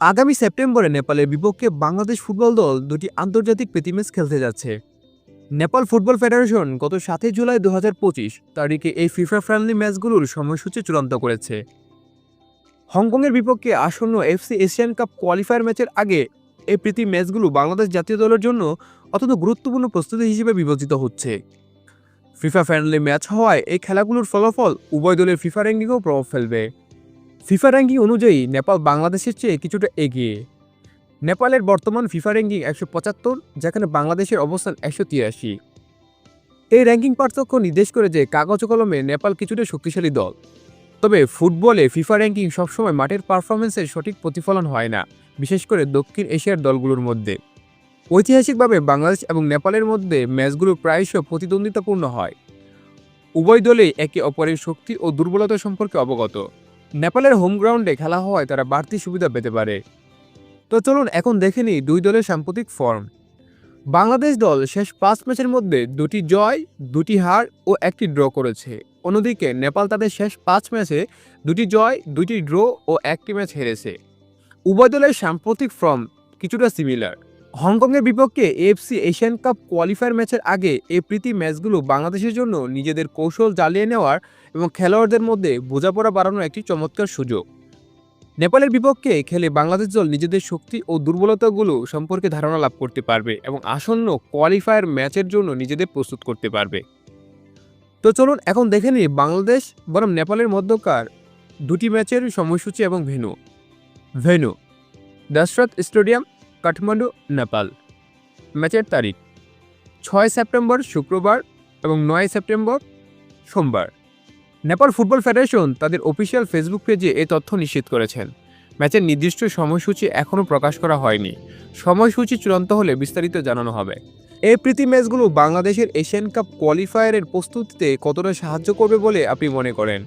আগামী সেপ্টেম্বরে নেপালের বিপক্ষে বাংলাদেশ ফুটবল দল দুটি আন্তর্জাতিক প্রীতি ম্যাচ খেলতে যাচ্ছে। নেপাল ফুটবল ফেডারেশন গত সাতই জুলাই দু হাজার পঁচিশ তারিখে এই ফিফা ফ্রেন্ডলি ম্যাচগুলোর সময়সূচি চূড়ান্ত করেছে। হংকংয়ের বিপক্ষে আসন্ন এফসি এশিয়ান কাপ কোয়ালিফায়ার ম্যাচের আগে এই প্রীতি ম্যাচগুলো বাংলাদেশ জাতীয় দলের জন্য অত্যন্ত গুরুত্বপূর্ণ প্রস্তুতি হিসেবে বিবেচিত হচ্ছে। ফিফা ফ্রেন্ডলি ম্যাচ হওয়ায় এই খেলাগুলোর ফলাফল উভয় দলের ফিফা র্যাঙ্কিংয়েও প্রভাব ফেলবে। ফিফা র্যাঙ্কিং অনুযায়ী নেপাল বাংলাদেশের চেয়ে কিছুটা এগিয়ে। নেপালের বর্তমান ফিফা র্যাঙ্কিং একশো পঁচাত্তর, যেখানে বাংলাদেশের অবস্থান একশো তিরাশি। এই র্যাঙ্কিং পার্থক্য নির্দেশ করে যে কাগজ কলমে নেপাল কিছুটা শক্তিশালী দল। তবে ফুটবলে ফিফা র্যাঙ্কিং সবসময় মাঠের পারফরমেন্সের সঠিক প্রতিফলন হয় না, বিশেষ করে দক্ষিণ এশিয়ার দলগুলোর মধ্যে। ঐতিহাসিকভাবে বাংলাদেশ এবং নেপালের মধ্যে ম্যাচগুলো প্রায়শ প্রতিদ্বন্দ্বিতাপূর্ণ হয়। উভয় দলেই একে অপরের শক্তি ও দুর্বলতা সম্পর্কে অবগত। নেপালের হোম গ্রাউন্ডে খেলা হওয়ায় তারা বাড়তি সুবিধা পেতে পারে। তো চলুন এখন দেখে নিই দুই দলের সাম্প্রতিক ফর্ম। বাংলাদেশ দল শেষ পাঁচ ম্যাচের মধ্যে দুটি জয়, দুটি হার ও একটি ড্র করেছে। অন্যদিকে নেপাল তাদের শেষ পাঁচ ম্যাচে দুটি জয়, দুটি ড্র ও একটি ম্যাচ হেরেছে। উভয় দলের সাম্প্রতিক ফর্ম কিছুটা সিমিলার হংকংয়ের বিপক্ষে এএফসি এশিয়ান কাপ কোয়ালিফায়ার ম্যাচের আগে এই প্রীতি ম্যাচগুলো বাংলাদেশের জন্য নিজেদের কৌশল জ্বালিয়ে নেওয়ার এবং খেলোয়াড়দের মধ্যে বোঝাপড়া বাড়ানোর একটি চমৎকার সুযোগ। নেপালের বিপক্ষে খেলে বাংলাদেশ দল নিজেদের শক্তি ও দুর্বলতাগুলো সম্পর্কে ধারণা লাভ করতে পারবে এবং আসন্ন কোয়ালিফায়ার ম্যাচের জন্য নিজেদের প্রস্তুত করতে পারবে। তো চলুন এখন দেখে নিই বাংলাদেশ বরং নেপালের মধ্যকার দুটি ম্যাচের সময়সূচি এবং venue. Venue Dasharath stadium Kathmandu, Nepal. ম্যাচের তারিখ, ছয় সেপ্টেম্বর শুক্রবার এবং নয় সেপ্টেম্বর সোমবার। নেপাল ফুটবল ফেডারেশন তাদের অফিসিয়াল ফেসবুক পেজে এ তথ্য নিশ্চিত করেছেন। ম্যাচের নির্দিষ্ট সময়সূচি এখনও প্রকাশ করা হয়নি। সময়সূচি চূড়ান্ত হলে বিস্তারিত জানানো হবে। এই প্রীতি ম্যাচগুলো বাংলাদেশের এশিয়ান কাপ কোয়ালিফায়ারের প্রস্তুতিতে কতটা সাহায্য করবে বলে আপনি মনে করেন?